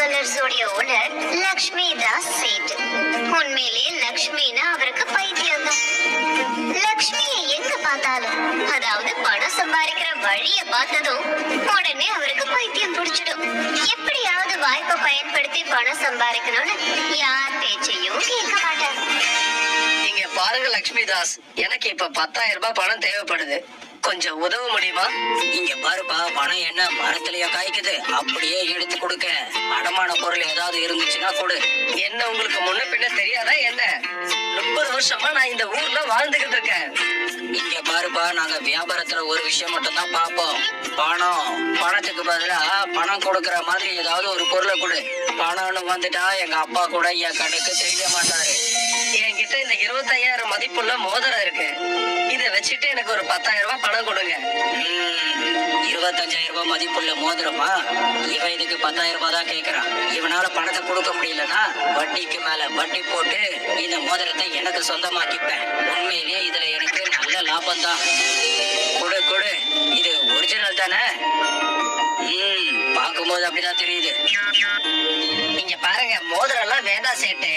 ஜுவல்லர்ஸோடைய owner Lakshmi Das Sait உண்மையிலேயே லக்ஷ்மினா அவருக்கு பைத்தியம் தான் லக்ஷ்மியை எங்க பார்த்தாலும் அதாவது பணம் சம்பாதிக்கிற வழிய பார்த்ததும் உடனே அவருக்கு பைத்தியம் பிடிச்சிடும். எப்படியாவது வாய்ப்பை பயன்படுத்தி பணம் சம்பாதிக்கணும்னு யார் பேச்சையும் கேட்க மாட்டார். பாருங்க லக்ஷ்மி தாஸ் எனக்கு இப்ப பத்தாயிரம் ரூபாய் பணம் தேவைப்படுது. கொஞ்சம் உதவ முடியுமா? இங்க பாருப்பா பணம் என்ன மரத்திலயா காய்க்குது. அப்படியே எடுத்து கொடுக்க. அடமான பொருள் ஏதாவது இருந்துச்சுன்னா கொடு. என்ன உங்களுக்கு முன்ன பின்ன தெரியாதா என்ன? முப்பது வருஷமா நான் இந்த ஊர்ல வாழ்ந்துகிட்டு இருக்கேன். இங்க பாருப்பா நாங்க வியாபாரத்துல ஒரு விஷயம் மட்டும் தான் பார்ப்போம். பணம். பணத்துக்கு பதிலா பணம் கொடுக்கற மாதிரி ஏதாவது ஒரு பொருளை கொடு. பணம்னு வந்துட்டா எங்க அப்பா கூட என் கண்ணுக்கு தெரிய மாட்டாரு. கிட்ட இந்த இருபத்தையாயிரம் மதிப்புள்ள மோதிரம் இருக்கு. இத வச்சுட்டு எனக்கு ஒரு பத்தாயிரம் ரூபாய் பணம் கொடுங்க. இருபத்தஞ்சாயிரம் ரூபாய் மதிப்புள்ள மோதிரமா? இவன் இதுக்கு பத்தாயிரம் ரூபாய் தான் கேக்குறான். இவனால பணத்தை கொடுக்க முடியலன்னா வட்டிக்கு மேல வட்டி போட்டு இந்த மோதிரத்தை எனக்கு சொந்தமாக்கிப்பேன். உண்மையிலேயே இதுல எனக்கு நல்ல லாபம் தான் கொடு இது ஒரிஜினல் தானே? ம் பார்க்கும்போது அப்படிதான் தெரியுது. நீங்க பாருங்க மோதிரம் எல்லாம் வேண்டாம் சேட்டு.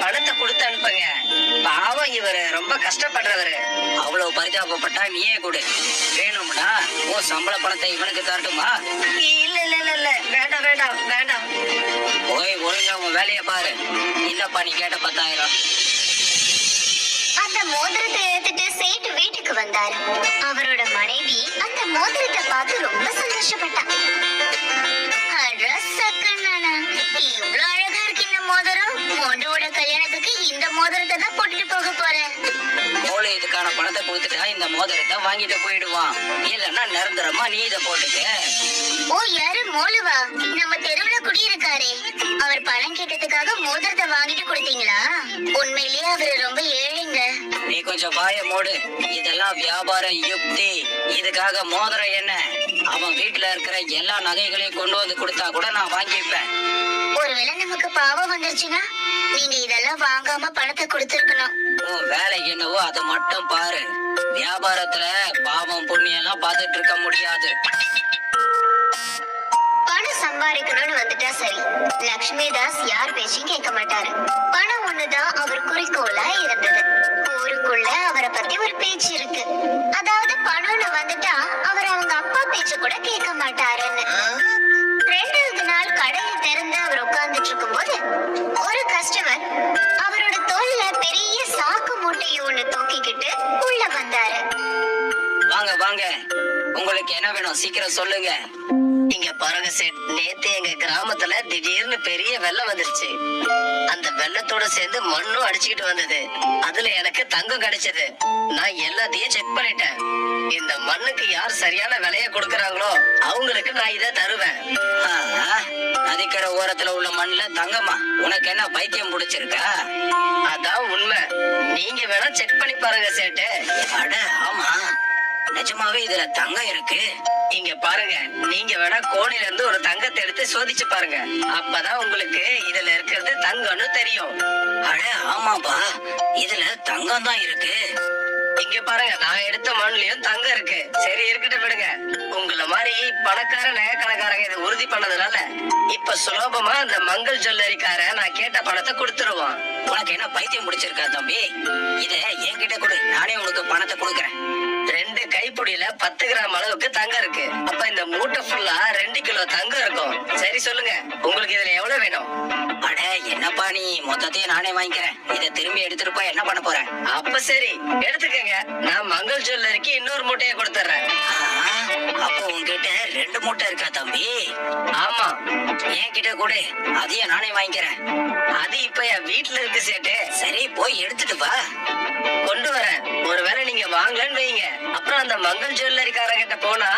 பணத்தை கொடுத்து அனுப்புங்க. பாவம் இவரு ரொம்ப கஷ்டப்படுறவரு. அவ்வளவு பரிதாபப்பட்டா நீயே கொடு. வேணும்னா உன் சம்பள பணத்தை இவனுக்கு தரட்டுமா? இல்ல இல்ல இல்ல இல்ல. வேண்டாம் வேண்டாம் வேண்டாம். போய் ஒழுங்கா உன் வேலையை பாரு. இல்லப்பா நீ கேட்ட பத்தாயிரம்? மோதிரத்தை எடுத்துட்டு சேட்டு வீட்டுக்கு வந்தாரு. அவரோட மனைவி அந்த மோதிரத்தை பார்த்து ரொம்ப சந்தோஷப்பட்டா. இவ்வளவு அழகா இருக்கு இந்த மோதிரம். மோண்டோட கல்யாணத்துக்கு இந்த மோதிரத்தை தான் போட்டுட்டு கொடுத்துட்டா இந்த மோதிரத்தை வாங்கிட்டு போயிடுவான். இல்லன்னா நிரந்தரமா நீ இதை போட்டுக்க. ஓ யாரு? மோலுவா? நம்ம தெருவுல குடியிருக்காரே. அவர் பணம் கேட்டதுக்காக மோதிரத்தை வாங்கிட்டு கொடுத்தீங்களா? உண்மையிலேயே அவரு ரொம்ப ஏழைங்க. நீ கொஞ்சம் வாய மூடு. இதெல்லாம் வியாபார யுக்தி. இதுக்காக மோதிரம் என்ன? அவன் வீட்டுல இருக்கிற எல்லா நகைகளையும் கொண்டு வந்து கொடுத்தா கூட நான் வாங்கிப்பேன். ஒருவேளை நமக்கு பாவம் வந்துருச்சுன்னா நீங்க இதெல்லாம் வாங்காம பணத்தை கொடுத்திருக்கணும். உன் என்னவோ அதை மட்டும் பாரு. வியாபாரத்துல பாவம் புண்ணியம் எல்லாம் பார்த்துட்டு இருக்க முடியாது. பணம் சம்பாதிக்கணும்னு வந்துட்டா சரி. லக்ஷ்மி தாஸ் யார் பேச்சையும் கேட்க மாட்டாரு. பணம் ஒண்ணுதான் அவர் குறிக்கோளா இருந்தது. ஊருக்குள்ள அவரை பத்தி ஒரு பேச்சு இருக்கு. அதாவது பணம்னு வந்துட்டா அவர் அவங்க அப்பா பேச்சு கூட கேட்க மாட்டாருன்னு வேணும் சீக்கிரம் சொல்லுங்க. இங்க பாருங்க சேட். நேத்து எங்க கிராமத்துல திடீர்னு பெரிய வெள்ளம் வந்துருச்சு. அந்த வெள்ளத்தோட சேர்ந்து மண்ணும் அடிச்சுக்கிட்டு வந்தது. அதுல எனக்கு தங்கம் கிடைச்சது. நான் எல்லாத்தையும் செக் பண்ணிட்டேன். இந்த மண்ணுக்கு யார் சரியான விலைய கொடுக்கறாங்களோ அவங்களுக்கு நான் இதை தருவேன். நதிக்கரை ஓரத்துல உள்ள மண்ணுல தங்கம்மா உனக்கு என்ன பைத்தியம் பிடிச்சிருக்கா? அதான் உண்மை. நீங்க வேணா செக் பண்ணி பாருங்க சேட்டு. அட ஆமா. நிஜமாவே இதுல தங்கம் இருக்கு? இங்க பாருங்க. நீங்க வேணா கோணில இருந்து ஒரு தங்கத்தை எடுத்து சோதிச்சு பாருங்க. அப்பதான் உங்களுக்கு இதுல இருக்கிறது தங்கம்னு தெரியும். அட ஆமாப்பா. இதுல தங்கம் தான் இருக்கு. இங்க பாருங்க நான் எடுத்த மண்லயும் தங்கம் இருக்கு. சரி இருக்கட்டும் விடுங்க. உங்களை மாதிரி பணக்கார நகைக்கணக்காரங்க இதை உறுதி பண்ணதுனால இப்ப சுலபமா அந்த மங்கள் ஜுவல்லரிக்கார நான் கேட்ட பணத்தை கொடுத்துருவான். உனக்கு என்ன பைத்தியம் முடிச்சிருக்கா தம்பி? இத என்கிட்ட கொடு. நானே உனக்கு பணத்தை கொடுக்கறேன். ரெண்டு கைப்பிடியில பத்து கிராம் அளவுக்கு தங்கம் இருக்கு. அப்ப இந்த மூட்டை ஃபுல்லா ரெண்டு கிலோ தங்கம் இருக்கும். சரி சொல்லுங்க. உங்களுக்கு இதுல எவ்வளவு வேணும்? அட என்னப்பா நீ? மொத்தத்தையும் நானே வாங்கிக்கிறேன். இத திரும்பி எடுத்துட்டு போய் என்ன பண்ண போறேன் அப்ப சரி எடுத்துக்கங்க. நான் மங்கள் ஜுவல்லரிக்கு இன்னொரு மூட்டையை கொடுத்துறேன். அப்போ உன்கிட்ட ரெண்டு மூட்டை இருக்கா தம்பி? ஆமா. என்கிட்ட கொடு. அதையும் நானே வாங்கிக்கிறேன். அது இப்ப என் வீட்டுல இருக்கு சேட்டு. சரி போய் எடுத்துட்டு வா. வாங்கலன்னு வைங்க. அப்புறம் அந்த மங்கள் ஜுவல்லரிக்காரன் கிட்ட போனா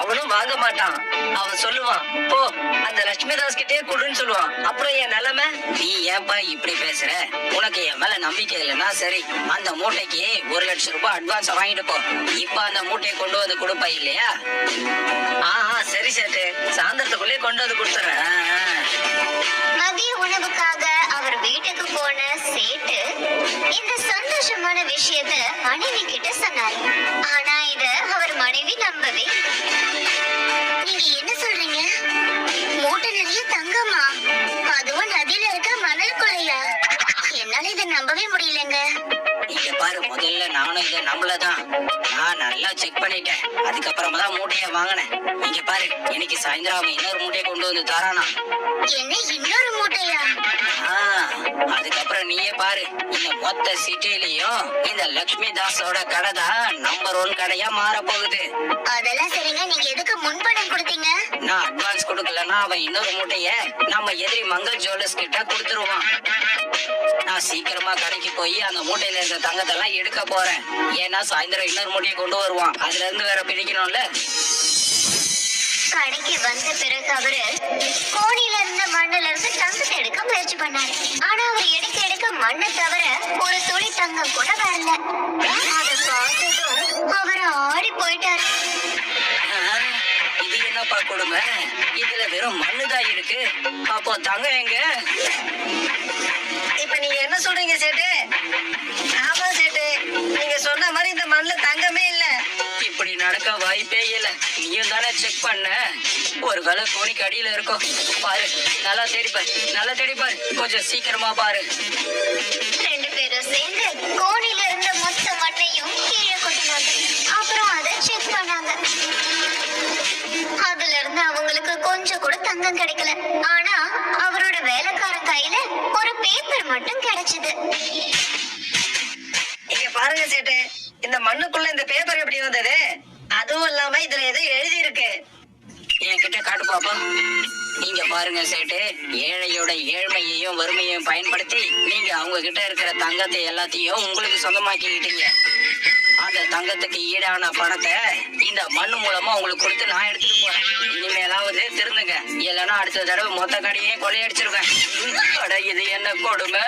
அவனும் வாங்க மாட்டான். அவன் சொல்லுவான் போ அந்த லட்சுமி தாஸ் கிட்டே கொடுன்னு சொல்லுவான். அப்புறம் என் நிலைமை? நீ ஏன்பா இப்படி பேசுற? உனக்கு என் மேல நம்பிக்கை இல்லைன்னா சரி அந்த மூட்டைக்கு ஒரு லட்சம் ரூபாய் அட்வான்ஸ் வாங்கிட்டு போ. இப்ப அந்த மூட்டையை கொண்டு வந்து கொடுப்பா இல்லையா? ஆஹா சரி சேட்டு. சாயந்தரத்துக்குள்ளே கொண்டு வந்து கொடுத்துறேன். மதிய உணவுக்காக அவர் வீட்டுக்கு போன சேட்டு இந்த சந்தோஷமான விஷயத்த மனைவி கிட்ட சொன்னாரு. ஆனா இத அவர் மனைவி நம்பவே நீங்க என்ன சொல்றீங்க? மூட்டை நிறைய தங்கமா அதுவும் நதியில இருக்க மணல் கொள்ளையா? என்னால இதை நம்பவே முடியலங்க. தான் நான் நல்லா செக் பண்ணிட்டேன். அதுக்கப்புறமா தான் மூட்டையை வாங்கினேன். இங்க பாரு இன்னைக்கு சாயந்தரம் அவன் இன்னொரு மூட்டையை கொண்டு வந்து தரானா? என்ன இன்னொரு மூட்டையா? அதுக்கப்புறம் நீயே பாரு. இந்த மொத்த சிட்டிலையும் இந்த லக்ஷ்மி தாஸோட கடை தான் நம்பர் ஒன் கடையா மாற போகுது அதெல்லாம் சரிங்க. நீங்க எதுக்கு முன்பணம் கொடுத்தீங்க? நான் அட்வான்ஸ் கொடுக்கலன்னா அவன் இன்னொரு மூட்டைய நம்ம எதிரி மங்கள் ஜுவல்லர்ஸ் கிட்ட கொடுத்துருவான். நான் சீக்கிரமா கடைக்கு போய் அந்த மூட்டையில இருந்த தங்கத்தெல்லாம் எடுக்க போறேன். ஏன்னா சாயந்தரம் இன்னொரு மூட்டையை கொண்டு வருவான். அதுல இருந்து வேற பிரிக்கணும்ல? கடைக்கு வந்த பிறகு அவரு கோணில இருந்த மண்ணுல இருந்து தங்கத்தை எடுக்க முயற்சி பண்ணாரு. ஆனா அவர் எடுக்க எடுக்க மண்ணை தவிர ஒரு துளி தங்கம் கூட வரல. அதை பார்த்ததும் அவர் ஆடி போயிட்டாரு. இது கொடுங்க. இதுல வெறும் மண்ணுதான் இருக்கு. அப்போ தங்க எங்க இப்ப நீங்க என்ன சொல்றீங்க சேட்டு? ஆமா சேட்டு. நீங்க சொன்ன மாதிரி இந்த மண்ணுல தங்கமே இல்ல. இப்படி நடக்க வாய்ப்பே இல்ல. நீயும் தானே செக் பண்ண. ஒரு வேலை கோணிக்கு அடியில இருக்கும் பாரு நல்லா தேடி பாரு. நல்லா தேடி பாரு. கொஞ்சம் சீக்கிரமா பாரு. ரெண்டு பேரும் சேர்ந்து கோணில அவருக்கு கொஞ்சம் கூட தங்கம் கிடைக்கல. ஆனா அவரோட வேலைக்காரன் கையில ஒரு பேப்பர் மட்டும் கிடைச்சது. இங்க பாருங்க சேட்டு. இந்த மண்ணுக்குள்ள இந்த பேப்பர் எப்படி வந்தது? அதுவும் இல்லாம இதுல ஏதோ எழுதி இருக்கு என்கிட்ட காட்டு பாப்பா. நீங்க பாருங்க சேட்டு. ஏழையோட ஏழ்மையையும் வறுமையையும் பயன்படுத்தி நீங்க அவங்க கிட்ட இருக்கிற தங்கத்தை எல்லாத்தையும் உங்களுக்கு சொந்தமாக்கிக்கிட்டீங்க. தங்கத்துக்கு ஈடான பணத்தை இந்த மண் மூலமா உங்களுக்கு கொடுத்து நான் எடுத்துட்டு போறேன். இனிமேலாவது திருந்துங்க. இல்லைன்னா அடுத்த தடவை மொத்த கடையே கொள்ளையடிச்சிருவேன். அட இது என்ன கொடுமை?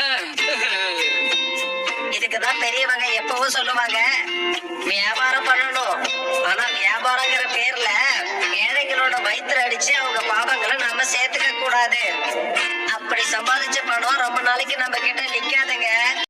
இதுக்குதான் பெரியவங்க எப்பவும் சொல்லுவாங்க வியாபாரம் பண்ணணும். ஆனா வியாபாரங்கிற பேர்ல ஏழைகளோட வயிற்றுல அடிச்சு அவங்க பாவங்களை நாம சேர்த்துக்க கூடாது. அப்படி சம்பாதிச்ச பணம் ரொம்ப நாளைக்கு நம்ம கிட்ட நிக்காதுங்க.